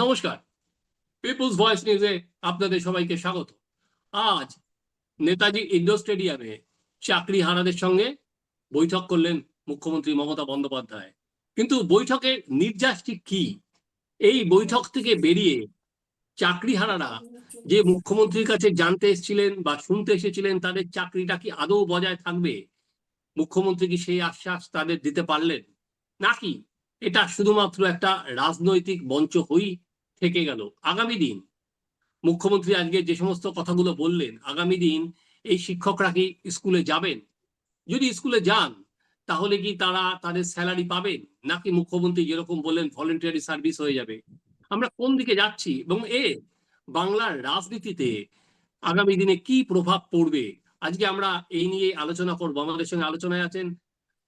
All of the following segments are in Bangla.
নমস্কার। পিপুলস ভয়েস নিউজে আপনাদের সবাইকে স্বাগত। আজ নেতাজি ইন্ডোর স্টেডিয়ামে চাকরি হারাদের সঙ্গে বৈঠক করলেন মুখ্যমন্ত্রী মমতা বন্দ্যোপাধ্যায়। কিন্তু বৈঠকের নির্যাসটি কি? এই বৈঠক থেকে বেরিয়ে চাকরি হারারা যে মুখ্যমন্ত্রীর কাছে জানতে এসেছিলেন বা শুনতে এসেছিলেন, তাদের চাকরিটা কি আদৌ বজায় থাকবে? মুখ্যমন্ত্রী কি সেই আশ্বাস তাদের দিতে পারলেন? নাকি এটা শুধুমাত্র একটা রাজনৈতিক মঞ্চ হই থেকে গেল। আগামী দিন মুখ্যমন্ত্রী আজকে যে সমস্ত কথাগুলো বললেন, আগামী দিন এই শিক্ষকরা কি স্কুলে যাবেন? যদি স্কুলে যান, তাহলে কি তারা তাদের স্যালারি পাবেন? নাকি মুখ্যমন্ত্রী যেরকম বললেন, ভলেন্টিয়ারি সার্ভিস হয়ে যাবে? আমরা কোন দিকে যাচ্ছি এবং এ বাংলার রাজনীতিতে আগামী দিনে কি প্রভাব পড়বে? আজকে আমরা এই নিয়ে আলোচনা করব। আমাদের সঙ্গে আলোচনায় আছেন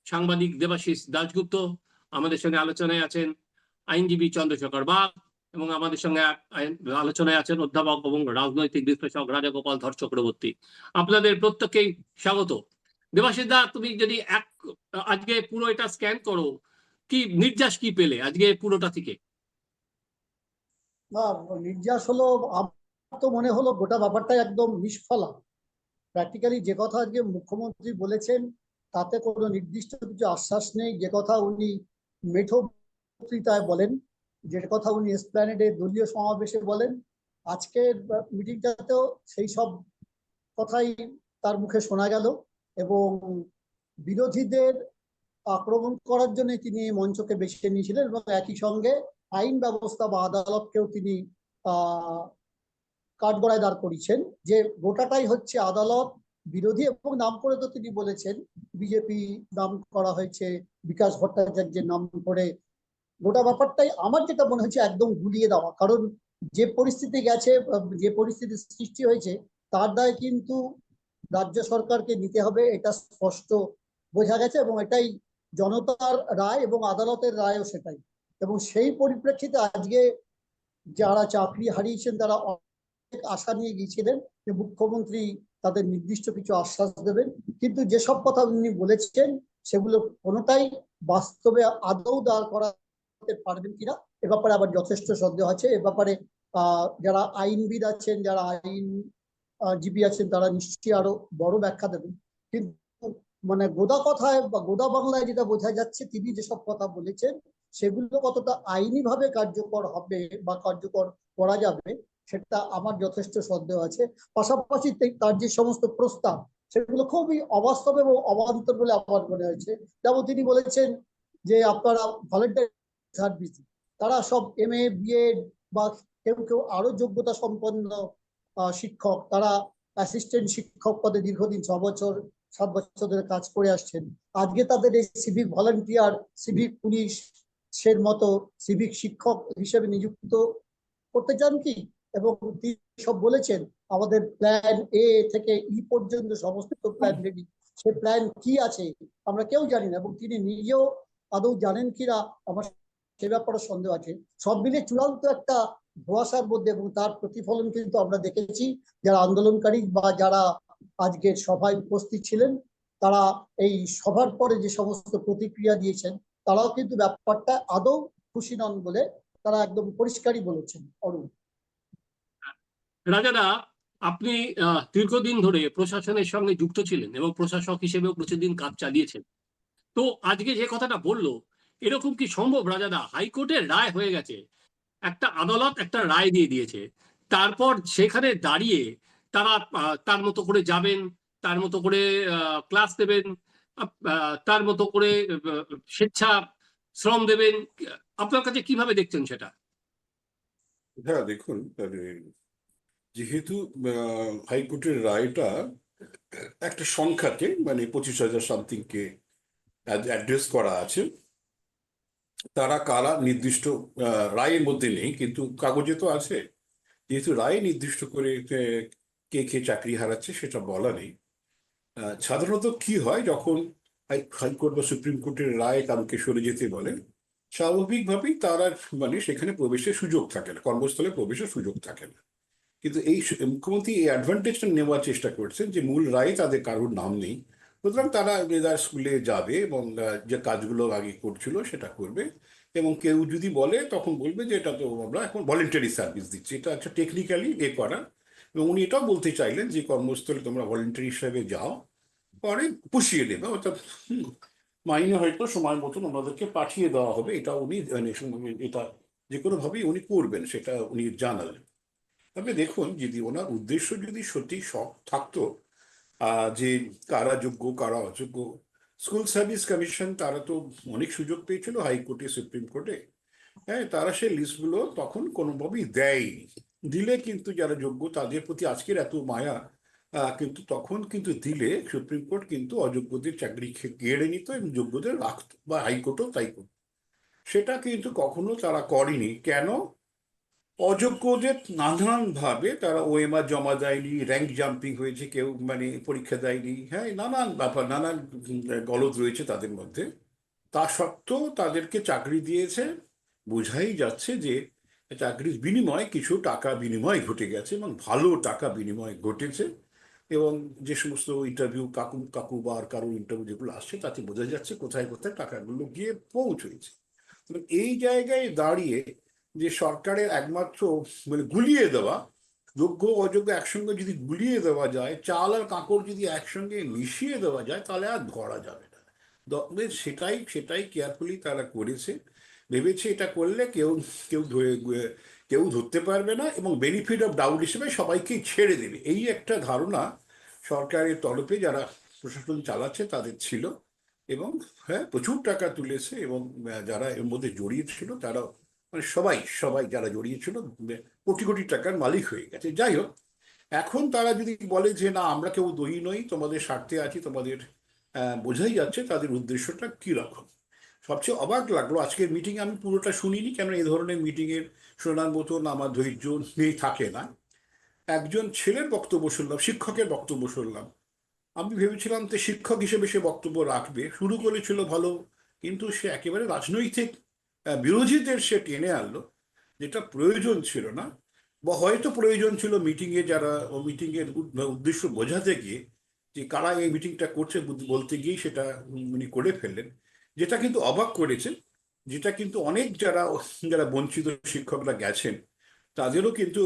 সাংবাদিক দেবাশিস দাশগুপ্ত, আমাদের সঙ্গে আলোচনায় আছেন আইনজীবী চন্দ্রশেখর বাগ এবং আমাদের সঙ্গে আলোচনায় আছেন অধ্যাপক এবং রাজনৈতিক বিশ্লেষক রাজাগোপাল ধর চক্রবর্তী। আপনাদের প্রত্যেককেই স্বাগত। দেবাশিস দা, তুমি যদি এক, আজকে পুরো এটা স্ক্যান করো, কি নির্যাস কি পেলে আজকে পুরোটা থেকে? না, নির্যাস হলো, আমার তো মনে হলো গোটা ব্যাপারটা একদম নিষ্ফলা। প্র্যাকটিক্যালি যে কথা আজকে মুখ্যমন্ত্রী বলেছেন, তাতে কোনো নির্দিষ্ট কিছু আশ্বাস নেই। যে কথা উনি মেঠো বক্তৃতায় বলেন যে কথা উনি এসপ্ল্যানেডে দলীয় সমাবেশে বলেন, আজকের মিটিংটাতেও সেই সব কথাই তার মুখে শোনা গেল এবং বিরোধীদের আক্রমণ করার জন্য তিনি মঞ্চকে বেছে নিয়েছিলেন এবং একই সঙ্গে আইন ব্যবস্থা বা আদালতকেও তিনি কাঠগড়ায় দাঁড় করিয়েছেন। যে গোটাটাই হচ্ছে আদালত বিরোধী এবং নাম করে তো তিনি বলেছেন, বিজেপি নাম করা হয়েছে, বিকাশ ভট্টাচার্যের নাম করে গোটা ব্যাপারটাই আমার যেটা মনে হচ্ছে একদম গুলিয়ে দেওয়া। কারণ যে পরিস্থিতি গেছে, যে পরিস্থিতি সৃষ্টি হয়েছে, তার দায় কিন্তু রাজ্য সরকারকে নিতে হবে, এটা স্পষ্ট বোঝা গেছে এবং এটাই জনতার রায় এবং আদালতের রায়ও সেটাই। এবং সেই পরিপ্রেক্ষিতে আজকে যারা চাকরি হারিয়েছেন, তারা অনেক আশা নিয়ে গিয়েছিলেন যে মুখ্যমন্ত্রী তাদের নির্দিষ্ট কিছু আশ্বাস দেবেন। কিন্তু যেসব কথা উনি বলেছেন, সেগুলো কোনোটাই বাস্তবে আদৌ দাঁড় করাতে পারবেন কিনা? এ ব্যাপারে আবার যথেষ্ট সন্দেহ আছে। এ ব্যাপারে যারা আইনবিদ আছেন, যারা আইন জীবী আছেন, তারা নিশ্চয়ই আরও বড় ব্যাখ্যা দেবেন। কিন্তু মানে গোদা কথায় বা গোদা বাংলায় যেটা বোঝা যাচ্ছে, তিনি যেসব কথা বলেছেন, সেগুলো কতটা আইনি ভাবে কার্যকর হবে বা কার্যকর করা যাবে, সেটা আমার যথেষ্ট সন্দেহ আছে। পাশাপাশি তার যে সমস্ত প্রস্তাব, সেগুলো খুবই অবাস্তব এবং অবান্তর বলে আমার মনে হয়েছে। যেমন তিনি বলেছেন যে আপনারা ভলেন্টারি সার্ভিস তারা সব এম এ বিএড বা কেউ কেউ আরও যোগ্যতা সম্পন্ন শিক্ষক, তারা অ্যাসিস্ট্যান্ট শিক্ষক পদে দীর্ঘদিন ছ বছর, সাত বছর ধরে কাজ করে আসছেন। আজকে তাদের এই সিভিক ভলান্টিয়ার সিভিক পুলিশ সের মতো সিভিক শিক্ষক হিসেবে নিযুক্ত করতে চান কি? এবং তিনি সব বলেছেন, আমাদের প্ল্যান এ থেকে ই পর্যন্ত সমস্ত প্ল্যান রেডি সে প্ল্যান কি আছে, আমরা কেউ জানি না। এবং তিনি নিজেও আদৌ জানেন কিনা, আমার সে ব্যাপারে সন্দেহ আছে। সব মিলে চূড়ান্ত একটা ধোয়াশার মধ্যে এবং তার প্রতিফলন কিন্তু আমরা দেখেছি। যারা আন্দোলনকারী বা যারা আজকের সভায় উপস্থিত ছিলেন, তারা এই সভার পরে যে সমস্ত প্রতিক্রিয়া দিয়েছেন, তারাও কিন্তু ব্যাপারটা আদৌ খুশি নন বলে তারা একদম পরিষ্কারই বলেছেন। অরুণ। রাজাদা, আপনি দীর্ঘদিন ধরে প্রশাসনের সঙ্গে যুক্ত ছিলেন এবং প্রশাসক হিসেবেও প্রতিদিন কাজ চালিয়েছেন। তো আজকে যে কথাটা বলল এরকম কি সম্ভব, রাজাদা? হাইকোর্টের রায় হয়ে গেছে। একটা আদালত একটা রায় দিয়ে দিয়েছে। তারপর সেখানে দাঁড়িয়ে তারা তার মতো করে যাবেন, তার মতো করে ক্লাস দেবেন তার মতো করে স্বেচ্ছা শ্রম দেবেন। আপনার কাছে কীভাবে দেখছেন সেটা? হ্যাঁ দেখুন মানে যেহেতু হাইকোর্টের রায়টা একটা সংখ্যাকে মানে পঁচিশ হাজার সামথিংকে অ্যাড্রেস করা আছে তারা কারা নির্দিষ্ট রায়ের মধ্যে নেই, কিন্তু কাগজে তো আছে। যেহেতু রায় নির্দিষ্ট করে কে কে চাকরি হারাচ্ছে সেটা বলা নেই। সাধারণত কি হয় যখন হাইকোর্ট বা সুপ্রিম কোর্টের রায় কারোকে সরে যেতে বলে, স্বাভাবিকভাবেই তারা মানে সেখানে প্রবেশের সুযোগ থাকে না, কর্মস্থলে প্রবেশের সুযোগ থাকে না। কিন্তু এই মুখ্যমন্ত্রী এই অ্যাডভান্টেজটা নেওয়ার চেষ্টা করছেন যে মূল রায় তাদের কারোর নাম নেই। সুতরাং তারা মেয়েদার স্কুলে যাবে এবং যে কাজগুলো আগে করছিল সেটা করবে। এবং কেউ যদি বলে, তখন বলবে যে এটা তো আমরা এখন ভলেন্টারি সার্ভিস দিচ্ছি। এটা একটা টেকনিক্যালি এ করা। এবং উনি এটাও বলতে চাইলেন যে, কর্মস্থলে তোমরা ভলেন্টারি হিসাবে যাও, পরে পুষিয়ে দেবে। অর্থাৎ মাইনে হয়তো সময় মতন ওনাদেরকে পাঠিয়ে দেওয়া হবে। এটা উনি মানে এটা যে কোনোভাবেই উনি করবেন সেটা উনি জানালেন। তবে দেখুন, যদি ওনার উদ্দেশ্য যদি সত্যি শখ থাকতো যে কারা যোগ্য, কারা অযোগ্য। স্কুল সার্ভিস কমিশন, তারা তো অনেক সুযোগ পেয়েছিল হাইকোর্টে, সুপ্রিম কোর্টে। হ্যাঁ তারা সেই লিস্টগুলো তখন কোনোভাবেই দেয়নি। দিলে কিন্তু যারা যোগ্য, তাদের প্রতি আজকের এত মায়া কিন্তু তখন কিন্তু দিলে সুপ্রিম কোর্ট কিন্তু অযোগ্যদের চাকরি কেড়ে নিত এবং যোগ্যদের রাখতো বা হাইকোর্টও তাই করতো। সেটা কিন্তু কখনো তারা করেনি। কেন? অযোগ্যদের নানানভাবে তারা ওএমআর জমা দেয়নি র্যাঙ্ক জাম্পিং হয়েছে, কেউ মানে পরীক্ষা দেয়নি হ্যাঁ নানান ব্যাপার, নানান গলদ রয়েছে তাদের মধ্যে। তা সত্ত্বেও তাদেরকে চাকরি দিয়েছে, বোঝাই যাচ্ছে যে চাকরির বিনিময়ে কিছু টাকা বিনিময় ঘটে গেছে এবং ভালো টাকা বিনিময় ঘটেছে এবং যে সমস্ত ইন্টারভিউ কাকু কাকু বা আর কারও ইন্টারভিউ যেগুলো আসছে, তাতে বোঝা যাচ্ছে কোথায় কোথায় টাকাগুলো গিয়ে পৌঁছেছে এই জায়গায় দাঁড়িয়ে যে সরকারের একমাত্র মানে গুলিয়ে দেওয়া, যোগ্য অযোগ্য একসঙ্গে যদি গুলিয়ে দেওয়া যায়, চাল আর কাঁকড় যদি একসঙ্গে মিশিয়ে দেওয়া যায়, তাহলে আর ধরা যাবে না। সেটাই সেটাই কেয়ারফুলি তারা করেছে। ভেবেছে এটা করলে কেউ কেউ ধরে, কেউ ধরতে পারবে না এবং বেনিফিট অফ ডাউট হিসেবে সবাইকেই ছেড়ে দেবে। এই একটা ধারণা সরকারের তরফে যারা প্রশাসন চালাচ্ছে তাদের ছিল এবং হ্যাঁ প্রচুর টাকা তুলেছে এবং যারা এর মধ্যে জড়িয়ে ছিল তারা মানে সবাই সবাই যারা জড়িয়ে ছিল কোটি কোটি টাকার মালিক হয়ে গেছে। যাই হোক, এখন তারা যদি বলে যে, না, আমরা কেউ দই নই, তোমাদের স্বার্থে আছি, তোমাদের বোঝাই যাচ্ছে, তাদের উদ্দেশ্যটা কি রকম সবচেয়ে অবাক লাগল, আজকের মিটিং আমি পুরোটা শুনিনি কেন এই ধরনের মিটিংয়ের শোনার মতন আমার ধৈর্য নেই, থাকে না। একজন ছেলের বক্তব্য শুনলাম, শিক্ষকের বক্তব্য শুনলাম। আমি ভেবেছিলাম যে শিক্ষক হিসেবে সে বক্তব্য রাখবে। শুরু করেছিল ভালো, কিন্তু সে একেবারে রাজনৈতিক বিরোধীদের সে টেনে আনলো, যেটা প্রয়োজন ছিল না, বা হয়তো প্রয়োজন ছিল মিটিংয়ে যারা মিটিংয়ের উদ্দেশ্য বোঝাতে গিয়ে যে কারা এই মিটিংটা করছে বলতে গিয়ে সেটা উনি করে ফেললেন, যেটা কিন্তু অবাক করেছেন, যেটা কিন্তু অনেক যারা যারা বঞ্চিত শিক্ষকরা গেছেন, তাদেরও কিন্তু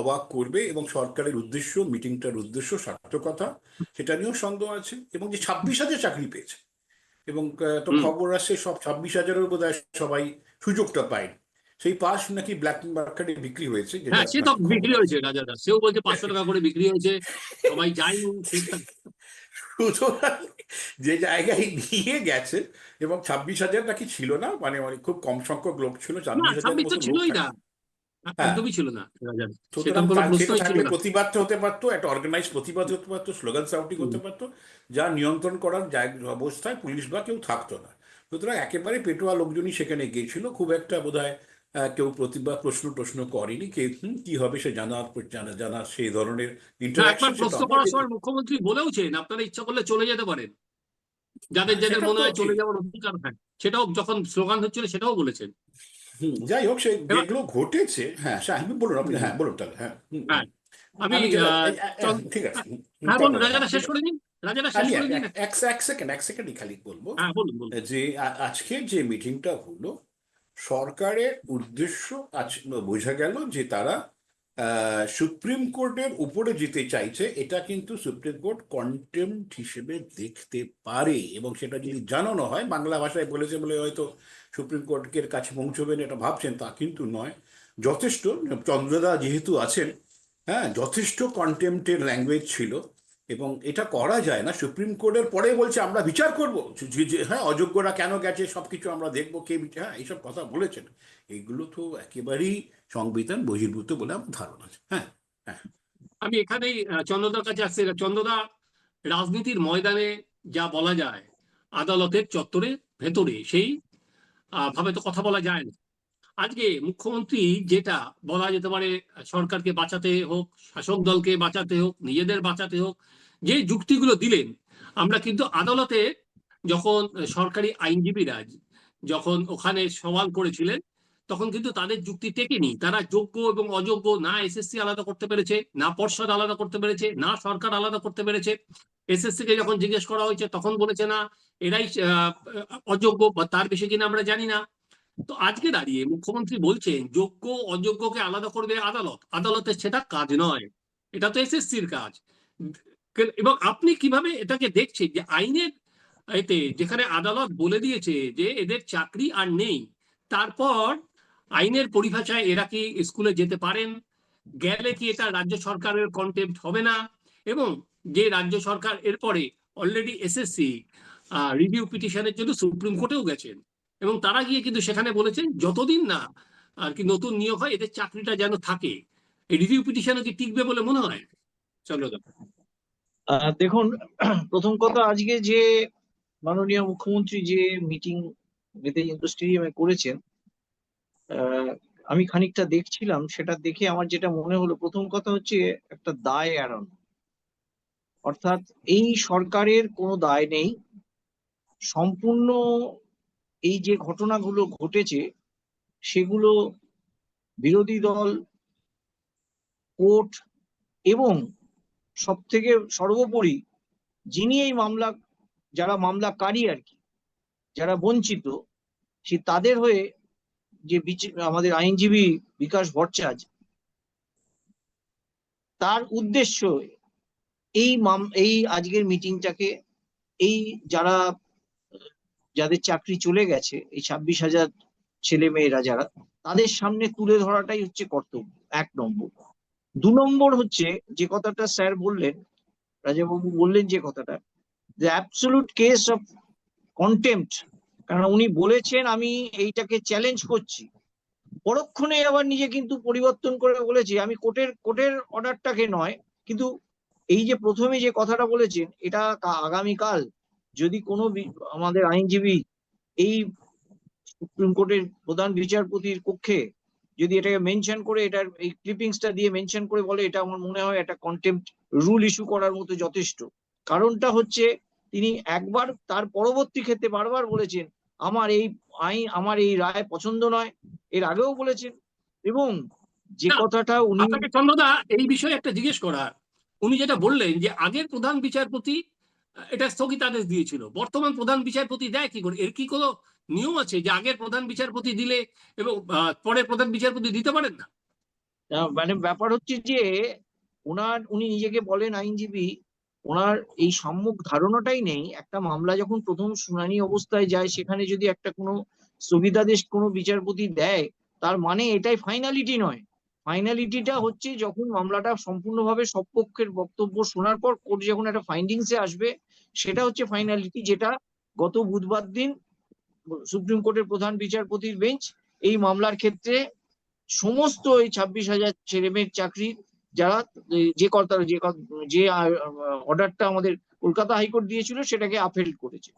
অবাক করবে এবং সরকারের উদ্দেশ্য মিটিংটার উদ্দেশ্য, সার্থকতা, সেটা নিয়েও সন্দেহ আছে এবং যে ছাব্বিশ হাজার চাকরি পেয়েছে। এবং তো খবর আসছে সব ছাব্বিশ হাজারের বোধ সবাই সুযোগটা পায়নি সেই পাস নাকি ব্ল্যাক মার্কেটে বিক্রি হয়েছে হ্যাঁ সে তো বিক্রি। হয়েছে রাজাদা সেও বলছে পাঁচশো টাকা করে বিক্রি হয়েছে সবাই যাই সুতরাং যে জায়গায় নিয়ে গেছে এবং ছাব্বিশ হাজার নাকি ছিল না মানে মানে খুব কম সংখ্যক লোক ছিল ছাব্বিশ হাজার ছিলই না। একদমই ছিল না। সুতরাং কোনো প্রশ্নই ছিল না। প্রতিবাদ হতে পারতো একটা অর্গানাইজ প্রতিবাদ হতে পারতো স্লোগান সাউটিং হতে পারতো যা নিয়ন্ত্রণ করার অবস্থায় পুলিশ বা কেউ থাকতো না। সুতরাং একেবারে পেটোয়া লোকজনই সেখানে গিয়েছিল খুব একটা বোধহয় আহ, কেউ প্রতিবাদ প্রশ্ন প্রশ্ন করেনি কে কি হবে সে জানার জানা জানার সেই ধরনের ইন্টারাকশন প্রশ্ন করার সময় মুখ্যমন্ত্রী বলেওছেন আপনারা ইচ্ছা করলে চলে যেতে পারেন। যাদের যাদের মনে হয় চলে যাওয়ার অধিকার হয় সেটাও যখন স্লোগান হচ্ছিল সেটাও বলেছেন। হুম, যাই হোক সে যেগুলো ঘটেছে হ্যাঁ আমি বলুন আপনি হ্যাঁ বলুন তাহলে হ্যাঁ। হুম, হ্যাঁ, আমি চল- ঠিক আছে। হ্যাঁ বলুন রাজাদা হ্যাঁ, শেষ করে দিন। রাজাদা শেষ করে দিন। এক- এক এক সেকেন্ড এক সেকেন্ডই খালি বলব। হ্যাঁ বলুন বলুন। যে আ- যে মিটিংটা হলো সরকারের উদ্দেশ্য আজ বোঝা গেল যে তারা আহ, সুপ্রিম কোর্টের উপরে যেতে চাইছে এটা কিন্তু সুপ্রিম কোর্ট কন্টেম্পট হিসেবে দেখতে পারে এবং সেটা যদি জানানো হয় বাংলা ভাষায় বলেছে বলে হয়তো সুপ্রিম কোর্টের কাছে পৌঁছবেন এটা ভাবছেন, তা কিন্তু নয়। যথেষ্ট, চন্দ্রদা যেহেতু আছেন হ্যাঁ যথেষ্ট কন্টেম্পটের ল্যাঙ্গুয়েজ ছিল এবং এটা করা যায় না। সুপ্রিম কোর্টের পরে বলছে, আমরা বিচার করব। হ্যাঁ অযোগ্যরা কেন গেছে, সবকিছু আমরা দেখব, কে বিচার হ্যাঁ এইসব কথা বলেছেন। এইগুলো তো একেবারেই সংবিধান বহির্ভূত বলে আমার ধারণা আছে। হ্যাঁ হ্যাঁ। আমি এখানেই চন্দ্রদার কাছে আসছি। চন্দ্রদা, রাজনীতির ময়দানে যা বলা যায়, আদালতের চত্বরে ভেতরে, সেই ভাবে তো কথা বলা যায় না। আজকে মুখ্যমন্ত্রী যেটা বলা যেতে পারে, সরকারকে বাঁচাতে হোক, শাসক দলকে বাঁচাতে হোক, নিজেদের বাঁচাতে হোক, যে যুক্তিগুলো দিলেন, আমরা কিন্তু আদালতে যখন সরকারি আইনজীবীরা যখন ওখানে সওয়াল করেছিলেন, তখন কিন্তু তাদের যুক্তি টেকেনি। তারা যোগ্য এবং অযোগ্য, না এসএসসি আলাদা করতে পেরেছে, না পর্ষদ আলাদা করতে পেরেছে, না সরকার আলাদা করতে পেরেছে। এসএসসি কে যখন জিজ্ঞেস করা হয়েছে, তখন বলেছে, না, এরাই অযোগ্য, বা তার বেশি কিনা আমরা জানি না। তো আজকে দাঁড়িয়ে মুখ্যমন্ত্রী বলছেন, যোগ্য, অযোগ্যকে আলাদা করবে আদালত। আদালতের সেটা কাজ নয়। এটা তো এসএসসির কাজ। এবং আপনি কীভাবে এটাকে দেখছেন যে আইনের এতে যেখানে আদালত বলে দিয়েছে যে এদের চাকরি আর নেই, তারপর আইনের পরিভাষায় এরা কি স্কুলে যেতে পারেন? গেলে কি এটা রাজ্য সরকারের কন্টেম্পট হবে না? এবং যে রাজ্য সরকার এরপরে অলরেডি এসএসসি রিভিউ পিটিশনের জন্য সুপ্রিম কোর্টেও গেছেন। এবং তারা গিয়ে কিন্তু সেখানে বলেছেন, যতদিন না আর কি নতুন নিয়োগ হয়, এদের চাকরিটা যেন থাকে। এই রিভিউ পিটিশনে কি টিকবে বলে মনে হয়? চন্দ্রদা। দেখুন, প্রথম কথা আজকে যে মাননীয় মুখ্যমন্ত্রী যে মিটিং ইন্ডোর স্টেডিয়ামে করেছেন আমি খানিকটা দেখছিলাম, সেটা দেখে আমার যেটা মনে হলো, প্রথম কথা হচ্ছে একটা দায় এড়ানো। অর্থাৎ এই সরকারের কোনো দায় নেই। সম্পূর্ণ এই যে ঘটনাগুলো ঘটেছে, সেগুলো বিরোধী দল, কোর্ট এবং সব থেকে সর্বোপরি যিনি এই মামলা, যারা মামলাকারী আর কি, যারা বঞ্চিত, সে তাদের হয়ে যে আমাদের আইনজীবী বিকাশ ভট্টাচার্য, তার উদ্দেশ্য এই মাম, এই আজকের মিটিংটাকে এই যারা, যাদের চাকরি চলে গেছে, এই ছাব্বিশ হাজার ছেলে মেয়েরা যারা, তাদের সামনে তুলে ধরাটাই হচ্ছে কর্তব্য, এক নম্বর। দু নম্বর হচ্ছে যে কথাটা স্যার বললেন, রাজাবাবু বললেন যে কথাটা the absolute case of contempt কারণ উনি বলেছেন, আমি এইটাকে চ্যালেঞ্জ করছি। পরক্ষণে আবার নিজে কিন্তু পরিবর্তন করে বলেছি, আমি কোর্টের কোর্টের অর্ডারটাকে নয়, কিন্তু এই যে প্রথমে যে কথাটা বলেছেন এটা আগামীকাল যদি কোনো আমাদের আইনজীবী এই সুপ্রিম কোর্টের প্রধান বিচারপতির কক্ষে যদি এটাকে মেনশন করে এটার এই ক্লিপিংসটা দিয়ে মেনশন করে বলে এটা আমার মনে হয় একটা কন্টেম্পট রুল ইস্যু করার মতো যথেষ্ট। কারণটা হচ্ছে তিনি একবার তার পরবর্তী ক্ষেত্রে বারবার বলেছেন আমার এই আইন আমার এই রায় পছন্দ নয়। এর আগেও বলেছেন এবং যে কথাটা উনি চন্দ্রদা এই বিষয়ে একটা জিজ্ঞেস করার উনি যেটা বললেন যে আগের প্রধান বিচারপতি, এটা স্থগিতাদেশ দিয়েছিল। বর্তমান প্রধান বিচারপতি দেয় কি করে? এর কি কোনো নিয়ম আছে যে আগের প্রধান বিচারপতি দিলে এবং পরের প্রধান বিচারপতি দিতে পারেন না? মানে ব্যাপার হচ্ছে যে ওনার, উনি নিজেকে বলেন আইনজীবী, ওনার এই সম্মুখ ধারণাটাই নেই। একটা মামলা যখন প্রথম শুনানি অবস্থায় যায়, সেখানে যদি একটা কোনো স্থগিতাদেশ কোনো বিচারপতি দেয়, তার মানে এটাই ফাইনালিটি নয়। ফাইনালিটিটা হচ্ছে যখন মামলাটা সম্পূর্ণভাবে সব পক্ষের বক্তব্য শোনার পর কোর্ট যখন একটা ফাইন্ডিংসে আসবে, সেটা হচ্ছে ফাইনালিটি যেটা গত বুধবার দিন সুপ্রিম কোর্টের প্রধান বিচারপতির বেঞ্চ এই মামলার ক্ষেত্রে সমস্ত এই ছাব্বিশ হাজার ছেলে মেয়ের চাকরি, যারা যে কর্তা, যে যে অর্ডারটা আমাদের কলকাতা হাইকোর্ট দিয়েছিল, সেটাকে আপহেল্ড করেছে।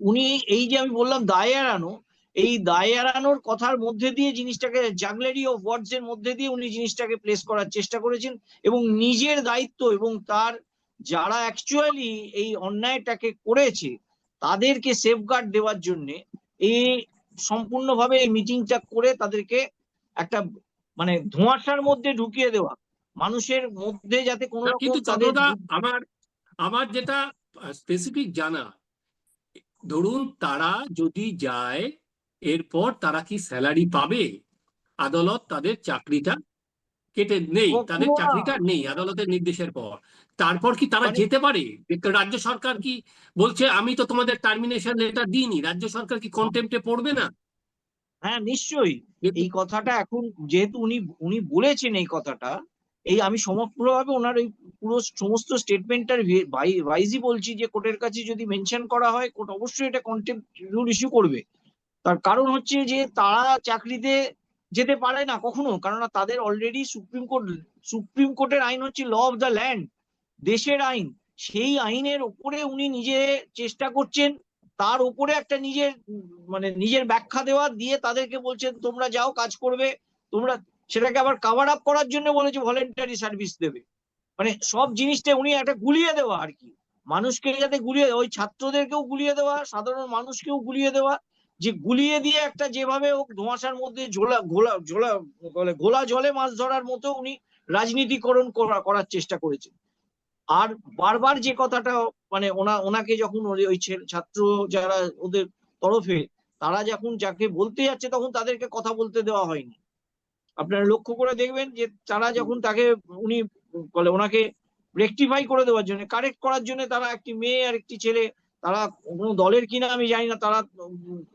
উনি এই যে আমি বললাম, দায় এড়ানো এই দায় এড়ানোর কথার মধ্যে দিয়ে জিনিসটাকে জাগলারি অফ ওয়ার্ডস এর মধ্যে দিয়ে উনি জিনিসটাকে প্লেস করার চেষ্টা করেছেন এবং নিজের দায়িত্ব এবং তার যারা অ্যাকচুয়ালি এই অন্যায়টাকে করেছে তাদেরকে সেফগার্ড দেওয়ার জন্য এই সম্পূর্ণভাবে এই মিটিংটা করে তাদেরকে একটা মানে ধোঁয়াশার মধ্যে ঢুকিয়ে দেওয়া। মানুষের মধ্যে যাতে কোনো কিন্তু আমার আমার যেটা স্পেসিফিক জানা ধরুন তারা যদি যায় এরপর তারা কি স্যালারি পাবে? আদালত তাদের চাকরিটা কেটে নেই তাদের চাকরিটা নেই আদালতের নির্দেশের পর। তারপর কি তারা মানে- যেতে পারে? রাজ্য সরকার কি বলছে আমি তো তোমাদের টার্মিনেশন লেটার দিইনি রাজ্য সরকার কি কন্টেম্পটে পড়বে না? হ্যাঁ নিশ্চয়ই। এই কথাটা এখন যেহেতু উনি উনি বলেছেন এই কথাটা এই আমি সমগ্রভাবে ওনার এই পুরো সমস্ত স্টেটমেন্টটার ভাইজই বলছি যে কোর্টের কাছে যদি মেনশন করা হয় কোর্ট অবশ্যই এটা কন্টেম্প রুল ইস্যু করবে। তার কারণ হচ্ছে যে তারা চাকরিতে যেতে পারে না কখনো, কেননা তাদের অলরেডি সুপ্রিম কোর্ট, সুপ্রিম কোর্টের আইন হচ্ছে ল অফ দ্য ল্যান্ড দেশের আইন। সেই আইনের ওপরে উনি নিজে চেষ্টা করছেন, তার উপরে একটা নিজের মানে নিজের ব্যাখ্যা দেওয়া দিয়ে তাদেরকে বলছেন, তোমরা যাও, কাজ করবে, তোমরা সেটাকে আবার কাভার আপ করার জন্য বলেছে ভলেন্টারি সার্ভিস দেবে। মানে সব জিনিসটা উনি একটা গুলিয়ে দেওয়া আর কি। মানুষকে যাতে গুলিয়ে, ওই ছাত্রদেরকেও গুলিয়ে দেওয়া, সাধারণ মানুষকেও গুলিয়ে দেওয়া যে গুলিয়ে দিয়ে একটা যেভাবে হোক ধোঁয়াশার মধ্যে ঝোলা, ঘোলা, ঝোলা, বলে ঘোলা জলে মাছ ধরার মতো উনি রাজনীতিকরণ করা, করার চেষ্টা করেছেন। আর বারবার যে কথাটা মানে ওনা, ওনাকে যখন ওই- ছাত্র যারা ওদের তরফে, তারা যখন যাকে বলতে যাচ্ছে তখন তাদেরকে কথা বলতে দেওয়া হয়নি। আপনারা লক্ষ্য করে দেখবেন যে তারা যখন তাকে উনি বলে ওনাকে রেকটিফাই করে দেওয়ার জন্য কারেক্ট করার জন্য তারা একটি মেয়ে আর একটি ছেলে তারা কোনো দলের কিনা আমি জানি না, তারা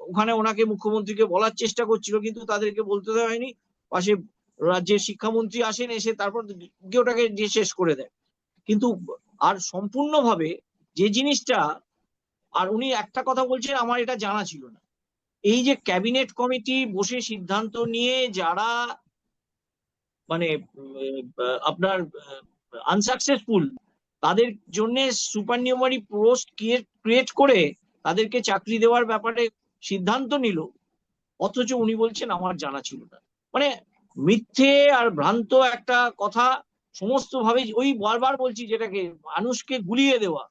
ওখানে ওনাকে মুখ্যমন্ত্রীকে বলার চেষ্টা করছিল কিন্তু তাদেরকে বলতে দেওয়া হয়নি। পাশে রাজ্যের শিক্ষামন্ত্রী আসেন, এসে তারপর ওটাকে দিয়ে শেষ করে দেয় কিন্তু আর সম্পূর্ণভাবে যে জিনিসটা, আর উনি একটা কথা বলছেন, আমার এটা জানা ছিল না। এই যে ক্যাবিনেট কমিটি বসে সিদ্ধান্ত নিয়ে যারা মানে আপনার আনসাকসেসফুল তাদের জন্য সুপার নিউমারি পোস্ট ক্রিয়েট করে তাদেরকে চাকরি দেওয়ার ব্যাপারে সিদ্ধান্ত নিল। অথচ উনি বলছেন, আমার জানা ছিল না। মানে মিথ্যে আর ভ্রান্ত একটা কথা সমস্ত ভাবে ওই বারবার বলছি যেটাকে, মানুষকে গুলিয়ে দেওয়া।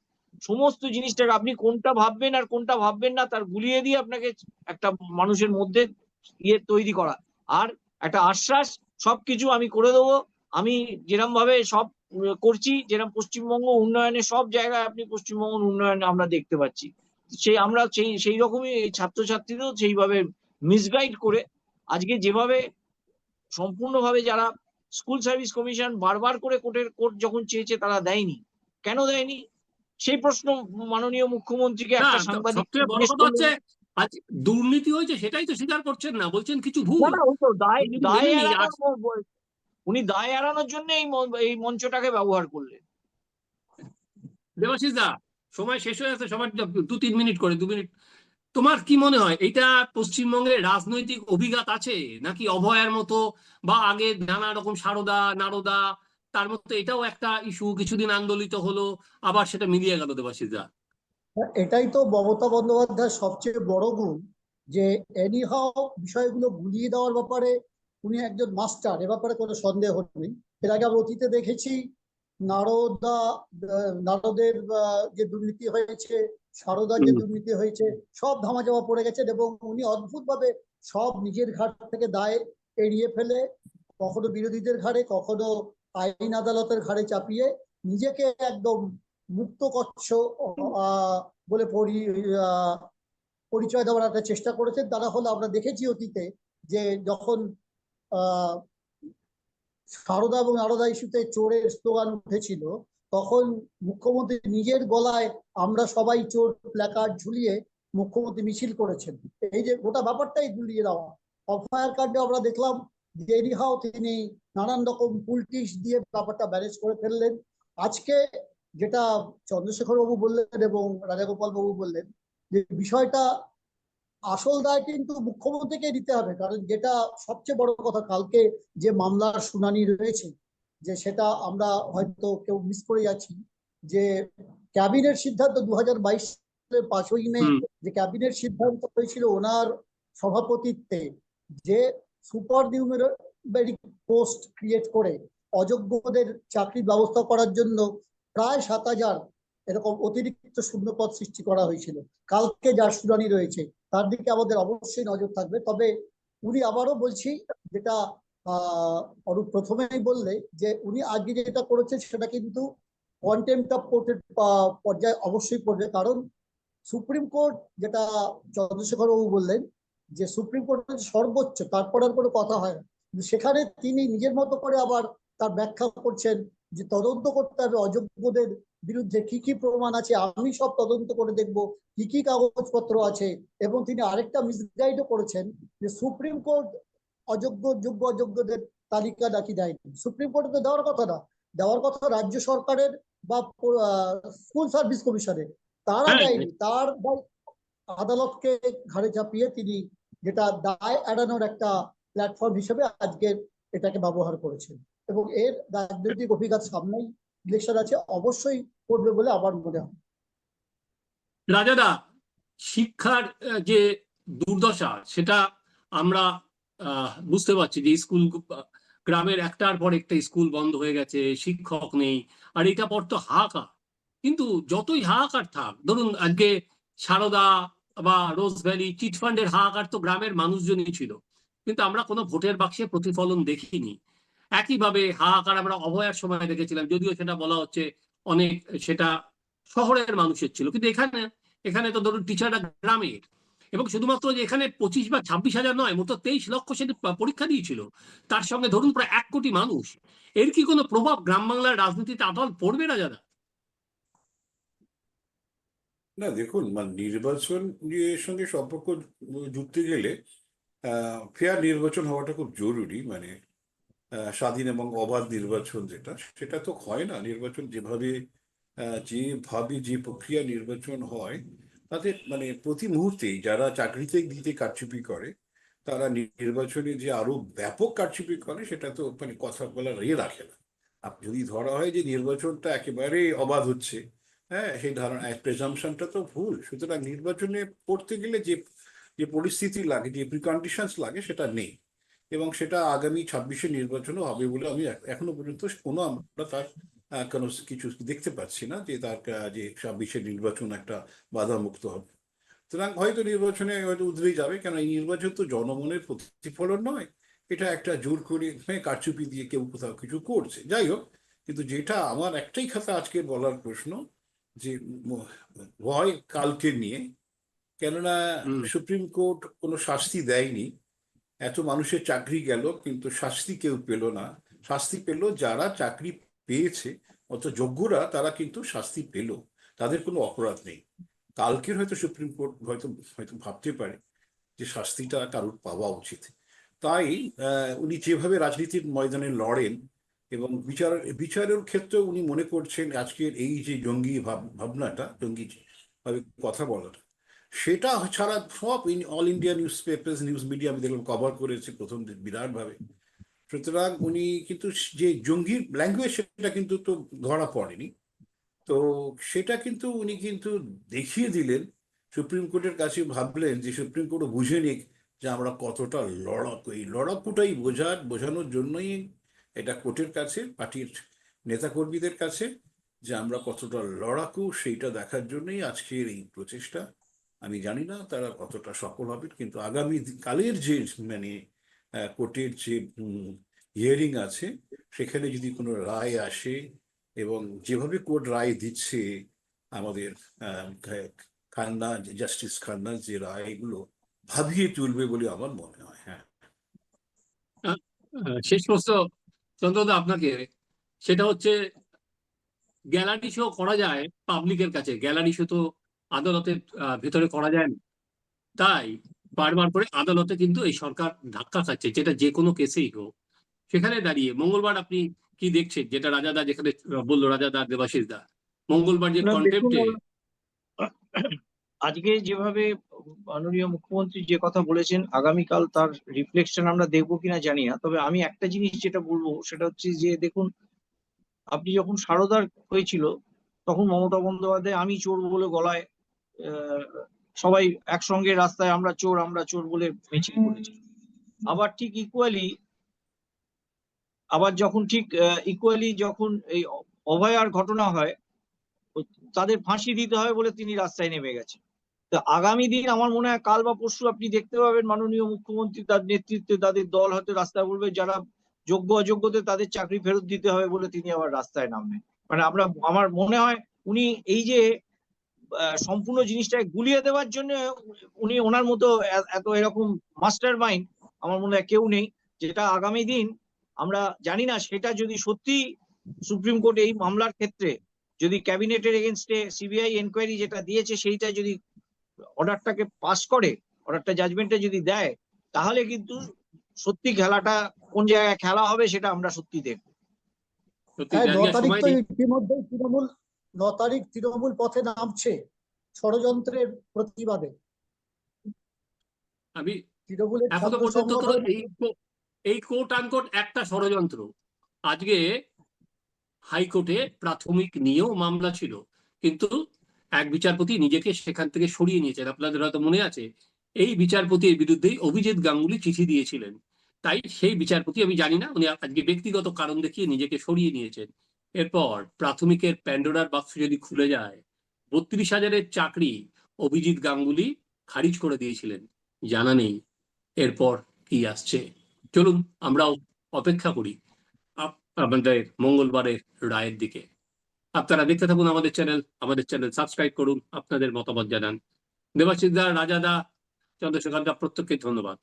সমস্ত জিনিসটাকে আপনি কোনটা ভাববেন আর কোনটা ভাববেন না, তার গুলিয়ে দিয়ে আপনাকে একটা মানুষের মধ্যে ইয়ে তৈরি করা। আর একটা আশ্বাস, সবকিছু আমি করে দেবো। আমি যেরম ভাবে সব করছি যেরকম পশ্চিমবঙ্গ উন্নয়নে সব জায়গায় আপনি পশ্চিমবঙ্গ উন্নয়ন আমরা দেখতে পাচ্ছি। সেই আমরা সেই সেই রকমই এই ছাত্রছাত্রীদেরও সেইভাবে মিসগাইড করে আজকে যেভাবে সম্পূর্ণভাবে যারা স্কুল সার্ভিস কমিশন বারবার করে কোর্টের কোর্ট যখন চেয়েছে তারা দেয়নি। কেন দেয়নি? সেই প্রশ্ন মাননীয় মুখ্যমন্ত্রীকে একটা সাংবাদিক আজ দুর্নীতি হয়েছে সেটাই তো স্বীকার করছেন না বলছেন কিছু ভুল। দায় দায় উনি দায় এড়ানোর জন্য এই এই মঞ্চটাকে ব্যবহার করলেন। দেবাশিস দা সময় শেষ হয়ে গেছে সবার দু তিন মিনিট করে দু মিনিট। তোমার কি মনে হয় এটা পশ্চিমবঙ্গের রাজনৈতিক অভিঘাত আছে? নাকি অভয়ার মতো বা আগে নানা রকম সারদা নারদা তার মধ্যে এটাও একটা ইস্যু কিছুদিন আন্দোলিত হলো আবার সেটা মিলিয়ে গেল দেবাশিস দা? এটাই তো মমতা বন্দ্যোপাধ্যায়ের সবচেয়ে বড় গুণ যে এনিহাও বিষয়গুলো গুলিয়ে দেওয়ার ব্যাপারে উনি একজন মাস্টার এ ব্যাপারে কোনো সন্দেহ নেই। এর আগে আমরা অতীতে দেখেছি নারদা নারদের যে দুর্নীতি হয়েছে সারদার যে দুর্নীতি হয়েছে সব ধামাচাপা পড়ে গেছেন এবং উনি অদ্ভুতভাবে সব নিজের ঘাট থেকে দায় এড়িয়ে ফেলে কখনো বিরোধীদের ঘাড়ে কখনো আইন আদালতের ঘাড়ে চাপিয়ে নিজেকে একদম মুক্ত কচ্ছ আহ, বলে পরিচয় দেওয়ার একটা চেষ্টা করেছেন। তারা হলো আমরা দেখেছি অতীতে যে যখন সারদা এবং নারদা ইস্যুতে চোরের স্লোগান উঠেছিল, তখন মুখ্যমন্ত্রী নিজের গলায় আমরা সবাই চোর প্ল্যাকার্ড ঝুলিয়ে মুখ্যমন্ত্রী মিছিল করেছেন। এই যে গোটা ব্যাপারটাই গুলিয়ে দেওয়া। অফায়ার কাণ্ডে আমরা দেখলাম এনিহাও তিনি নানান রকম পুলটিস দিয়ে ব্যাপারটা ম্যানেজ করে ফেললেন। আজকে যেটা চন্দ্রশেখর বাবু বললেন এবং রাজাগোপাল বাবু বললেন যে বিষয়টা আসল দায় কিন্তু মুখ্যমন্ত্রীকে নিতে হবে কারণ যেটা সবচেয়ে বড় কথা কালকে যে মামলার শুনানি রয়েছে যে সেটা আমরা হয়তো কেউ মিস করে যাচ্ছি যে ক্যাবিনেট সিদ্ধান্ত দু হাজার বাইশ সালের পাঁচই মে যে ক্যাবিনেট সিদ্ধান্ত হয়েছিল ওনার সভাপতিত্বে যে সুপার নিউমেরি পোস্ট ক্রিয়েট করে অযোগ্যদের চাকরির ব্যবস্থা করার জন্য প্রায় সাত হাজার এরকম অতিরিক্ত শূন্যপদ সৃষ্টি করা হয়েছিল। কালকে যার শুনানি রয়েছে, তার দিকে আমাদের অবশ্যই নজর থাকবে। তবে উনি আবারও বলছি, যেটা অরূপ প্রথমেই বললে যে উনি আজকে যেটা করেছেন সেটা কিন্তু কন্টেম্পট অফ কোর্টের পর্যায়ে অবশ্যই পড়বে। কারণ সুপ্রিম কোর্ট যেটা চন্দ্রশেখর বাবু বললেন যে সুপ্রিম কোর্টের সর্বোচ্চ, তারপর আর কোনো কথা হয় না। সেখানে তিনি নিজের মতো করে আবার তার ব্যাখ্যা করছেন যে তদন্ত করতে হবে অযোগ্যদের বিরুদ্ধে কি কি প্রমাণ আছে? আমি সব তদন্ত করে দেখব কি কি কাগজপত্র আছে। এবং তিনি আরেকটা মিসগাইডও করেছেন যে সুপ্রিম কোর্ট অযোগ্য যোগ্য অযোগ্যদের তালিকা নাকি দেয়নি। সুপ্রিম কোর্টে তো দেওয়ার কথা না। দেওয়ার কথা রাজ্য সরকারের বা স্কুল সার্ভিস কমিশনের তারা হ্যাঁ। দেয়নি। তার আদালতকে ঘাড়ে চাপিয়ে তিনি যেটা দায় এড়ানোর একটা প্ল্যাটফর্ম হিসেবে আজকের এটাকে ব্যবহার করেছেন। এবং এর রাজনৈতিক অভিজ্ঞতা সামনেই ইলেকশন আছে, অবশ্যই করবে বলে আমার মনে হয়। রাজাদা, শিক্ষার যে দুর্দশা, সেটা আমরা বুঝতে পারছি যে স্কুল, গ্রামের একটার পর একটা স্কুল বন্ধ হয়ে গেছে, শিক্ষক নেই, আর এটা পর তো হাহাকার। কিন্তু যতই হাহাকার থাক, ধরুন আজকে সারদা বা রোজ ভ্যালি, চিটফান্ডের হাহাকার তো গ্রামের মানুষজনই ছিল। কিন্তু আমরা কোনো ভোটের বাক্সে প্রতিফলন দেখিনি। একইভাবে হাহাকার আমরা অভয়ার সময় দেখেছিলাম, যদিও সেটা বলা হচ্ছে অনেক, সেটা শহরের মানুষের ছিল। কিন্তু এখানে এখানে তো ধরুন টিচাররা গ্রামের এবং শুধুমাত্র যে এখানে পঁচিশ বা ছাব্বিশ হাজার নয় মতো তেইশ লক্ষ সেটি পরীক্ষা দিয়েছিল। তার সঙ্গে ধরুন প্রায় এক কোটি মানুষ। এর কি কোনো প্রভাব গ্রাম বাংলার রাজনীতিতে আদল পড়বে না দাদা না, দেখুন মানে নির্বাচন এর সঙ্গে সম্পর্ক জুড়তে গেলে ফেয়ার নির্বাচন হওয়াটা খুব জরুরি। মানে স্বাধীন এবং অবাধ নির্বাচন যেটা, সেটা তো হয় না। নির্বাচন যেভাবে যেভাবে যে প্রক্রিয়া নির্বাচন হয় তাদের মানে প্রতি মুহূর্তেই যারা চাকরিতে দিতে কারচুপি করে, তারা নির্বাচনে যে আরও ব্যাপক কারচুপি করে, সেটা তো মানে কথা বলার ইয়ে রাখে না। আর যদি ধরা হয় যে নির্বাচনটা একেবারে অবাধ হচ্ছে হ্যাঁ সেই ধারণা প্রেজামশনটা তো ভুল। সুতরাং নির্বাচনে পড়তে গেলে যে যে পরিস্থিতি লাগে, যে প্রিকন্ডিশনস লাগে, সেটা নেই। এবং সেটা আগামী ছাব্বিশে নির্বাচনও হবে বলে আমি এখনও পর্যন্ত কোনো আমরা তার কোনো কিছু দেখতে পাচ্ছি না যে তার যে ছাব্বিশে নির্বাচন একটা বাধা মুক্ত হবে। সুতরাং হয়তো নির্বাচনে হয়তো উধরে যাবে কেন এই নির্বাচন তো জনমনের প্রতিফলন নয়। এটা একটা জোর করে হ্যাঁ, কারচুপি দিয়ে কেউ কোথাও কিছু করছে। যাই হোক কিন্তু যেটা আমার একটাই খাতা আজকে বলার প্রশ্ন যে ভয় কালকে নিয়ে কেননা সুপ্রিম কোর্ট কোনো শাস্তি দেয়নি। এত মানুষের চাকরি গেল, কিন্তু শাস্তি কেউ পেল না। শাস্তি পেল যারা চাকরি পেয়েছে অত যোগ্যরা, তারা কিন্তু শাস্তি পেল। তাদের কোনো অপরাধ নেই। কালকের হয়তো সুপ্রিম কোর্ট হয়তো হয়তো ভাবতে পারে যে শাস্তিটা কারোর পাওয়া উচিত। তাই উনি যেভাবে রাজনীতির ময়দানে লড়েন এবং বিচার, বিচারের ক্ষেত্রেও উনি মনে করছেন আজকের এই যে জঙ্গি ভাব, ভাবনাটা, জঙ্গি ভাবে কথা বলাটা সেটা ছাড়া সব all India newspaper news media আমি দেখলাম কভার করেছে প্রথম দিন বিরাটভাবে। সুতরাং উনি কিন্তু যে জঙ্গির ল্যাঙ্গুয়েজ সেটা কিন্তু তো ধরা পড়েনি। তো সেটা কিন্তু উনি কিন্তু দেখিয়ে দিলেন, সুপ্রিম কোর্টের কাছে ভাবলেন যে সুপ্রিম কোর্টও বুঝে নিক যে আমরা কতটা লড়াকু। এই লড়াকুটাই বোঝার, বোঝানোর জন্যই এটা কোর্টের কাছে, পার্টির নেতাকর্মীদের কাছে যে আমরা কতটা লড়াকু, সেইটা দেখার জন্যই আজকের এই প্রচেষ্টা। আমি জানি না তারা কতটা সফল হবে কিন্তু আগামী কালের যে মানে কোর্টের যে হিয়ারিং আছে, সেখানে যদি কোনো রায় আসে এবং যেভাবে কোর্ট রায় দিচ্ছে আমাদের খান্না, জাস্টিস খান্না যে রায়গুলো ভাবিয়ে তুলবে বলে আমার মনে হয় হ্যাঁ। শেষ প্রশ্ন, চন্দ্রদা, আপনাকে। সেটা হচ্ছে, গ্যালারি শো করা যায় পাবলিকের কাছে। গ্যালারি শো তো আদালতের ভেতরে করা যায় না। তাই বারবার করে আদালতে কিন্তু এই সরকার ধাক্কা খাচ্ছে যেটা যে কোনো কেসেই হোক। সেখানে দাঁড়িয়ে মঙ্গলবার আপনি কি দেখছেন? যেটা রাজাদা যেখানে বলল রাজাদা দেবাশিস দা। মঙ্গলবার যে কন্টেম্পটে আজকে যেভাবে মাননীয় মুখ্যমন্ত্রী যে কথা বলেছেন আগামীকাল তার রিফ্লেকশন আমরা দেখব কিনা জানি না। তবে আমি একটা জিনিস যেটা বলব সেটা হচ্ছে যে দেখুন আপনি যখন সারদার হয়েছিল তখন মমতা বন্দ্যোপাধ্যায় আমি চোর বলে গলায় সবাই একসঙ্গে রাস্তায় আমরা চোর আমরা চোর বলে মিছিল করেছি। আবার ঠিক ইকুয়ালি আবার যখন ঠিক ইকুয়ালি যখন এই অভয়ার ঘটনা হয় তাদের ফাঁসি দিতে হয় বলে তিনি রাস্তায় নেমে গেছেন। তো আগামী দিন আমার মনে হয় কাল বা পরশু আপনি দেখতে পাবেন মাননীয় মুখ্যমন্ত্রী তার নেতৃত্বে তাদের দল হয়তো রাস্তায় বলবে যারা যোগ্য অযোগ্যদের তাদের চাকরি ফেরত দিতে হবে বলে তিনি আবার রাস্তায় নামবেন মানে আমরা আমার মনে হয় উনি এই যে সম্পূর্ণ জিনিসটাকে গুলিয়ে দেওয়ার জন্য উনি ওনার মতো এত এরকম মাস্টার মাইন্ড আমার মনে হয় কেউ নেই যেটা আগামী দিন আমরা জানি না সেটা যদি সত্যি সুপ্রিম কোর্ট এই মামলার ক্ষেত্রে যদি ক্যাবিনেটের এগেনস্টে সিবিআই এনকোয়ারি যেটা দিয়েছে সেইটা যদি অর্ডারটাকে পাস করে অর্ডারটা জাজমেন্টে যদি দেয় তাহলে কিন্তু সত্যি খেলাটা কোন জায়গায় খেলা হবে সেটা আমরা সত্যি দেখব। হ্যাঁ তারিখ তো ইতিমধ্যে তৃণমূল ন তারিখ তৃণমূল পথে নামছে ষড়যন্ত্রের প্রতিবাদে। আমি তৃণমূলের এই কোর্ট আনকোট একটা ষড়যন্ত্র। আজকে হাইকোর্টে প্রাথমিক নিয়েও মামলা ছিল কিন্তু এক বিচারপতি নিজেকে সেখান থেকে সরিয়ে নিয়েছেন। আপনাদের হয়তো মনে আছে এই বিচারপতির বিরুদ্ধেই অভিজিৎ গাঙ্গুলি চিঠি দিয়েছিলেন। তাই সেই বিচারপতি আমি জানি না উনি আজকে ব্যক্তিগত কারণ দেখিয়ে নিজেকে সরিয়ে নিয়েছেন। এরপর প্রাথমিকের প্যান্ডোরার বাক্স যদি খুলে যায়, বত্রিশ হাজারের চাকরি অভিজিৎ গাঙ্গুলি খারিজ করে দিয়েছিলেন। জানা নেই এরপর কি আসছে। চলুন আমরাও অপেক্ষা করি আমাদের মঙ্গলবারের রায়ের দিকে। আপনারা দেখতে থাকুন আমাদের চ্যানেল আমাদের চ্যানেল সাবস্ক্রাইব করুন, আপনাদের মতামত জানান। দেবাশিস দা, চন্দ্রশেখর দা প্রত্যেককে ধন্যবাদ।